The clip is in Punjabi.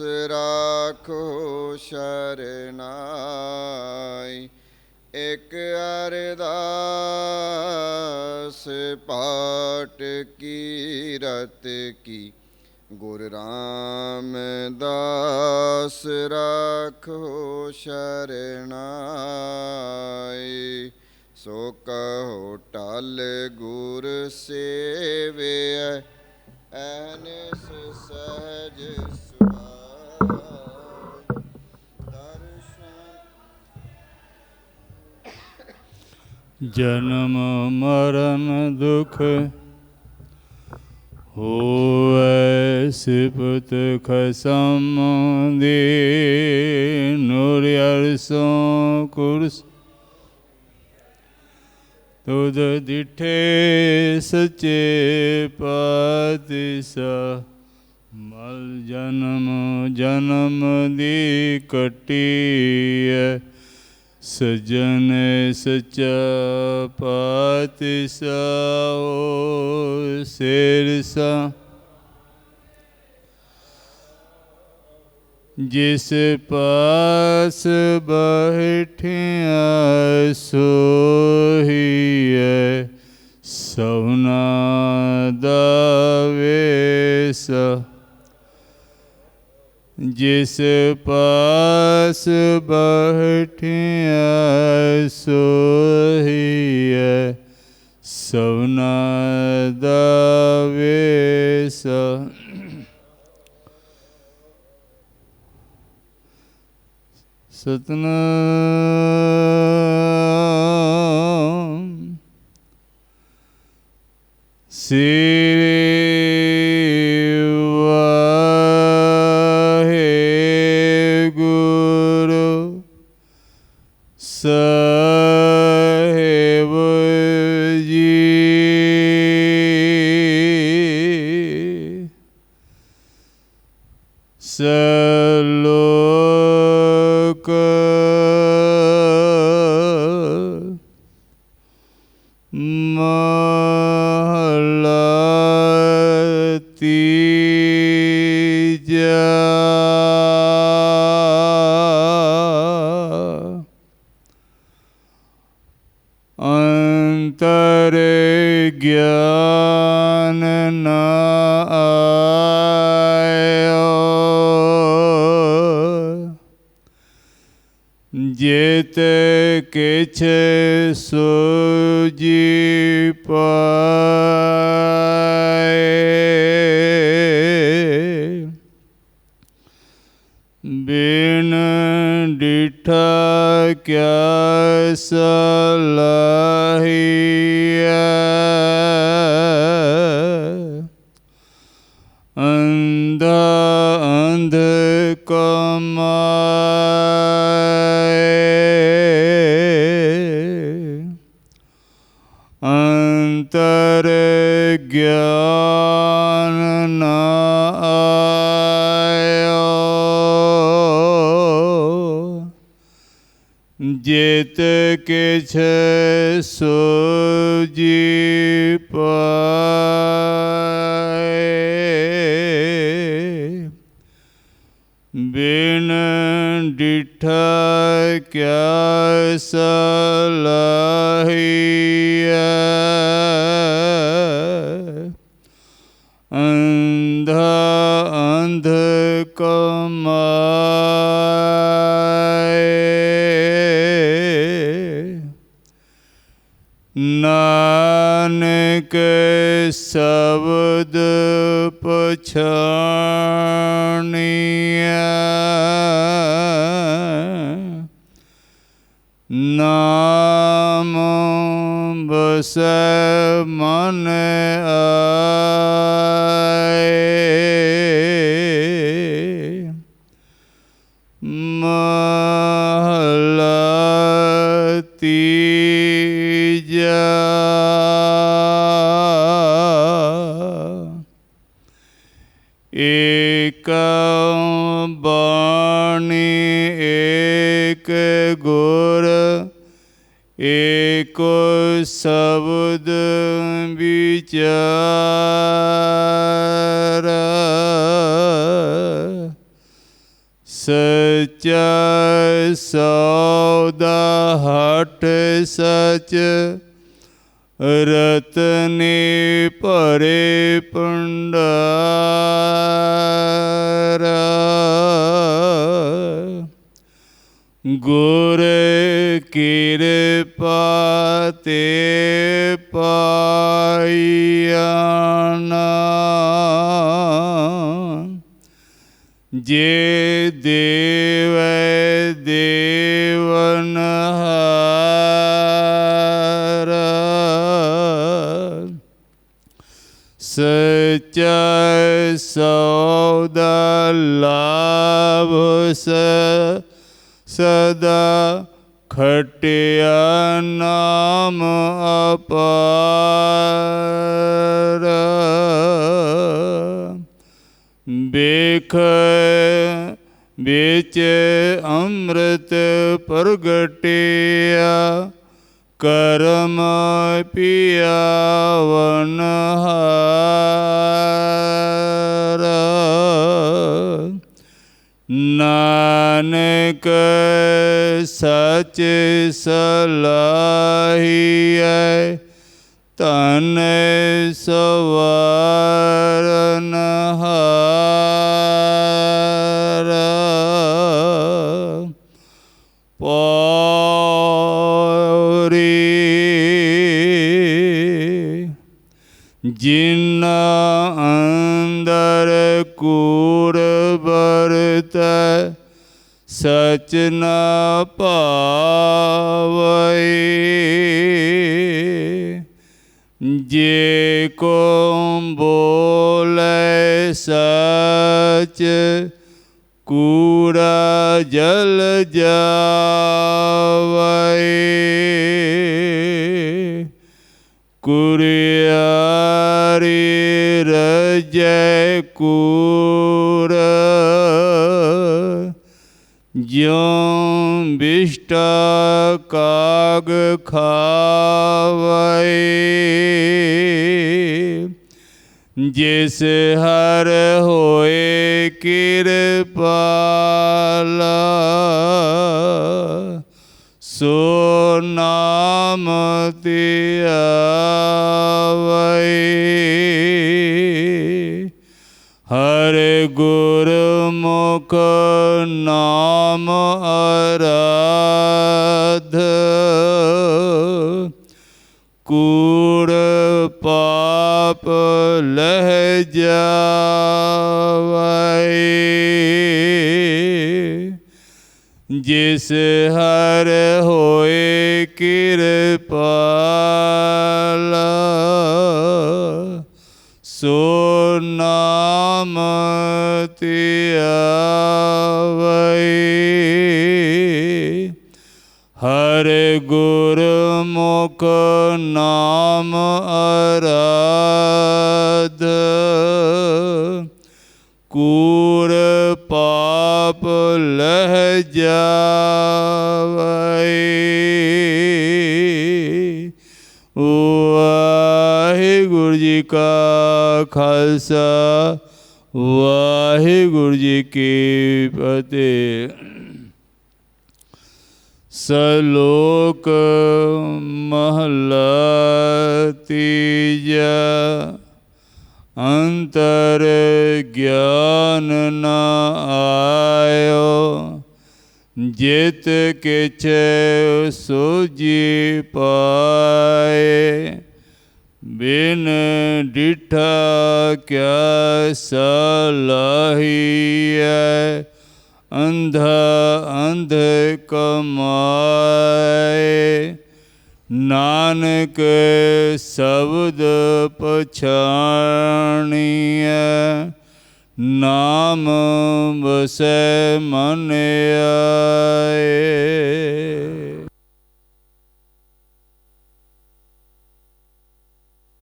ਰਾਖੋ ਸ਼ਰਨਾਈ। ਇਕ ਅਰਦਾਸ ਪਾਟ ਕੀ ਰਤ ਕੀ। ਗੁਰ ਰਾਮਦਾਸ ਰਾਖੋ ਸ਼ਰਨਾਈ। ਸੋ ਕਹੋ ਟਲ ਗੁਰ ਸੇਵਿਐ, ਐਨਸ ਸਹਜ ਜਨਮ ਮਰਨ ਦੁਖ ਹੋਵੇ ਸਿਫਤ ਖਸਮ ਦੇ ਨੂਰ ਅਰਸੋਂ ਕੁਰਸ ਤੁਧ ਦਿਠੇ ਸਚੇ ਪਾਤਿਸਾ ਮਲ ਜਨਮ ਜਨਮ ਦੀ ਕਟੀਐ सज्जपतितिसौ श जपया सोहि सौना दवेश ਵੇਸ ਜਿਸ ਪਾਸ ਬਹਿਠਿਆ ਸੋਹੀਐ ਸਭਨਾ ਦਾ ਵੇਸ ਸਤਨਾਮ ਮਹਲਾ ਤੀਜਾ ਅੰਤਰ ਗਿਆਨ ਨਾ ਆਇਓ। ਜੇਤ ਕਿਛ ਬਿਨ ਡਿਠਾ ਕਿਆ ਸਲਾਹੀਐ ਅੰਧਾ ਅੰਧ ਕਮਾਏ। ਅੰਤਰ ਗਿਆ ਸੋਜੀ ਪਾਏ ਬਿਨ ਡਿਠਾ ਕਿਆ ਸਲਾਹੀਐ ਅੰਧਾ ਅੰਧ ਪਛਾਣੀਐ ਨਾਮ ਬਸੈ ਮਨ ਆਏ ਗੁਰ ਏਕੋ ਸ਼ਬਦ ਵਿਚਾਰ। ਸਚਾ ਸੌਦਾ ਹਟ ਸਚ ਰਤਨੇ ਭਰੇ ਭੰਡਾਰਾ। ਗੁਰ ਕਿਰਪਾ ਤੇ ਪਾਈਆ ਜੇ ਦੇਵੈ ਦੇਵਨ ਹਾਰਾ ਸਚਾ ਸੌਦਾ ਲਾਭ ਸ ਸਦਾ ਖਟਿਆ ਨਾਮ ਅਪਾਰ। ਬੇਖ ਵਿੱਚ ਅੰਮ੍ਰਿਤ ਪ੍ਰਗਟਿਆ ਕਰਮ ਪਿਆਵਨ ਹਾਰਾ। ਨਾਨਕ ਸਚ ਸਲਾਹੀਐ ਤਨ ਸਵਾਰਨ ਹਾਰਾ। ਪੌਰੀ ਜਿਨਾ ਅੰਦਰ ਕੂੜ ਸਚ ਨ ਭਾਵੈ ਜੇ ਕੋ ਬੋਲੇ ਸਚ ਕੂੜਾ ਜਲ ਜਾ ਜਿਉ ਬਿਸ਼ਟ ਕਾਗ ਖਾਵੇ ਜਿਸ ਹਰ ਹੋਏ ਕਿਰਪਾਲਾ ਸੋ ਨਾ ਕੂੜ ਪਾਪ ਲਹਿ ਜਾਵੇ। ਜਿਸ ਹਰ ਹੋਏ ਕਿਰਪਾਲਾ ਸੋ ਨਾਮ ਧਿਆਵੈ ਹਰ ਗੁਰ ਮੁਖ ਨਾਮ ਅਰਾਧ। ਕੂਰ ਪਾਪ ਲਹਿ ਜਾਵੇ। ਵਾਹਿਗੁਰੂ ਜੀ ਕਾ ਖਾਲਸਾ, ਵਾਹਿਗੁਰੂ ਜੀ ਕੀ ਫਤਿਹ। ਸਲੋਕ ਮਹਲਾ ਤੀਜਾ ਅੰਤਰ ਗਿਆਨ ਨ ਆਇਓ ਜਿਤ ਕਿਛ ਸੋਜੀ ਪਾਏ ਬਿਨ ਡਿਠਾ ਕਿਆ ਸਲਾਹੀਐ ਅੰਧ ਅੰਧ ਕਮਾਏ ਨਾਨਕ ਸ਼ਬਦ ਪਛਾਣੀਐ ਨਾਮ ਵਸੈ ਮਨ ਆਏ।